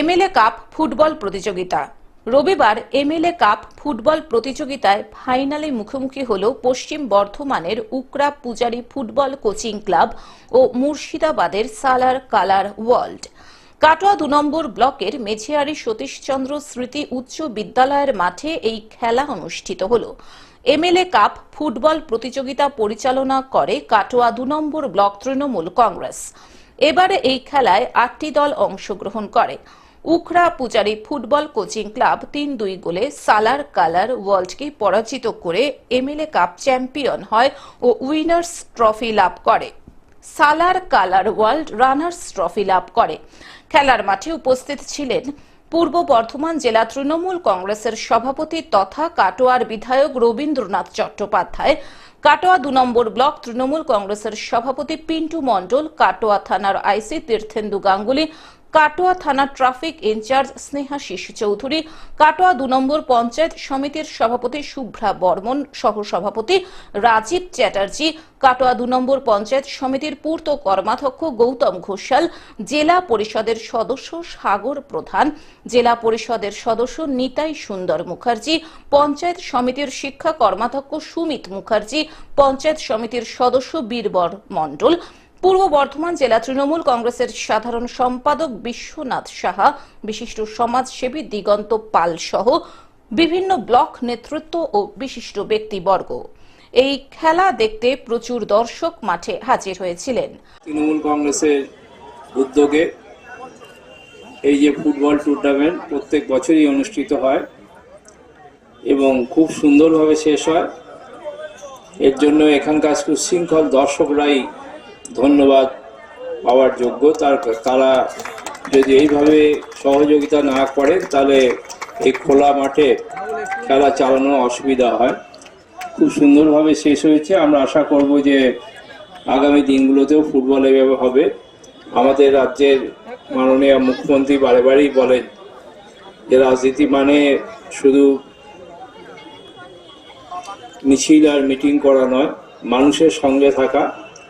MLA cup football প্রতিযোগিতা। রবিবার MLA cup football প্রতিযোগিতায় ফাইনালে মুখোমুখি হল পশ্চিম বর্ধমানের উকরা পূজারি ফুটবল কোচিং ক্লাব ও মুর্শিদাবাদের সালার কালার ওয়ার্ল্ড। কাটোয়া দু নম্বর ব্লকের মেঝিয়ারি সতীশচন্দ্র স্মৃতি উচ্চ বিদ্যালয়ের মাঠে এই খেলা অনুষ্ঠিত হল। এমএলএ কাপ ফুটবল প্রতিযোগিতা পরিচালনা করে কাটোয়া দু নম্বর ব্লক তৃণমূল কংগ্রেস। এবারে এই খেলায় আটটি দল অংশগ্রহণ করে। উখরা পূজারি ফুটবল কোচিং ক্লাব তিন দুই গোলে সালার কালার ওয়ার্ল্ডকে পরাজিত করে এমএলএ কাপ চ্যাম্পিয়ন হয় ও উইনার্স ট্রফি লাভ করে। সালার কালার ওয়ার্ল্ড রানার্স ট্রফি লাভ করে। খেলার মাঠে উপস্থিত ছিলেন পূর্ব বর্ধমান জেলা তৃণমূল কংগ্রেসের সভাপতি তথা কাটোয়ার বিধায়ক রবীন্দ্রনাথ চট্টোপাধ্যায়, কাটোয়া দু নম্বর ব্লক তৃণমূল কংগ্রেসের সভাপতি পিন্টু মণ্ডল, কাটোয়া থানার আইসি তীর্থেন্দু গাঙ্গুলি কাটোয়া থানার ট্রাফিক ইনচার্জ স্নেহা শিশু চৌধুরী, কাটোয়া দু নম্বর পঞ্চায়েত সমিতির সভাপতি শুভ্রা বর্মন সহ সভাপতি রাজীব চ্যাটার্জি, কাটোয়া দু নম্বর পঞ্চায়েত সমিতির পূর্ত কর্মাধ্যক্ষ গৌতম ঘোষাল, জেলা পরিষদের সদস্য সাগর প্রধান, জেলা পরিষদের সদস্য নিতাই সুন্দর মুখার্জি, পঞ্চায়েত সমিতির শিক্ষা কর্মাধ্যক্ষ সুমিত মুখার্জি, পঞ্চায়েত সমিতির সদস্য বীরবর মণ্ডল পূর্ব বর্ধমান জেলা তৃণমূল কংগ্রেসের সাধারণ সম্পাদক বিশ্বনাথ সাহা, বিশিষ্ট সমাজসেবী দিগন্ত পাল সহ বিভিন্ন ব্লক নেতৃত্ব ও বিশিষ্ট ব্যক্তিবর্গ। এই খেলা দেখতে প্রচুর দর্শক মাঠে হাজির হয়েছিলেন। তৃণমূল কংগ্রেসের উদ্যোগে এই যে ফুটবল টুর্নামেন্ট প্রত্যেক বছরই অনুষ্ঠিত হয় এবং খুব সুন্দরভাবে শেষ হয়। এর জন্য এখানকার সুশৃঙ্খল দর্শকরাই ধন্যবাদ পাওয়ার যোগ্য। তার তারা যদি এইভাবে সহযোগিতা না করেন তাহলে এই খোলা মাঠে খেলা চালানো অসুবিধা হয়। খুব সুন্দরভাবে শেষ হয়েছে। আমরা আশা করব যে আগামী দিনগুলোতেও ফুটবল এভাবে হবে। আমাদের রাজ্যের মাননীয় মুখ্যমন্ত্রী বারে বারেই বলেন, যে রাজনীতি মানে শুধু মিছিল আর মিটিং করা নয়, মানুষের সঙ্গে থাকা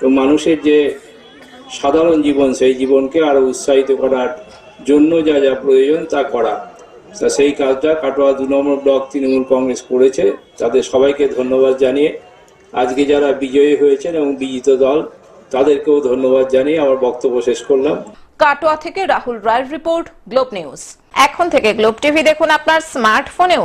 তো মানুষের যে সাধারণ জীবন, সেই জীবনকে আরও উৎসাহিত করার জন্য যা যা প্রয়োজন তা করা। তা সেই কাজটা কাটোয়া দু নম্বর ব্লক তৃণমূল কংগ্রেস করেছে। তাদের সবাইকে ধন্যবাদ জানিয়ে আজকে যারা বিজয়ী হয়েছেন এবং বিজিত দল, তাদেরকেও ধন্যবাদ জানিয়ে আমার বক্তব্য শেষ করলাম। কাটোয়া থেকে রাহুল রায়ের রিপোর্ট, গ্লোব নিউজ। এখন থেকে গ্লোব টিভি দেখুন আপনার স্মার্টফোনেও।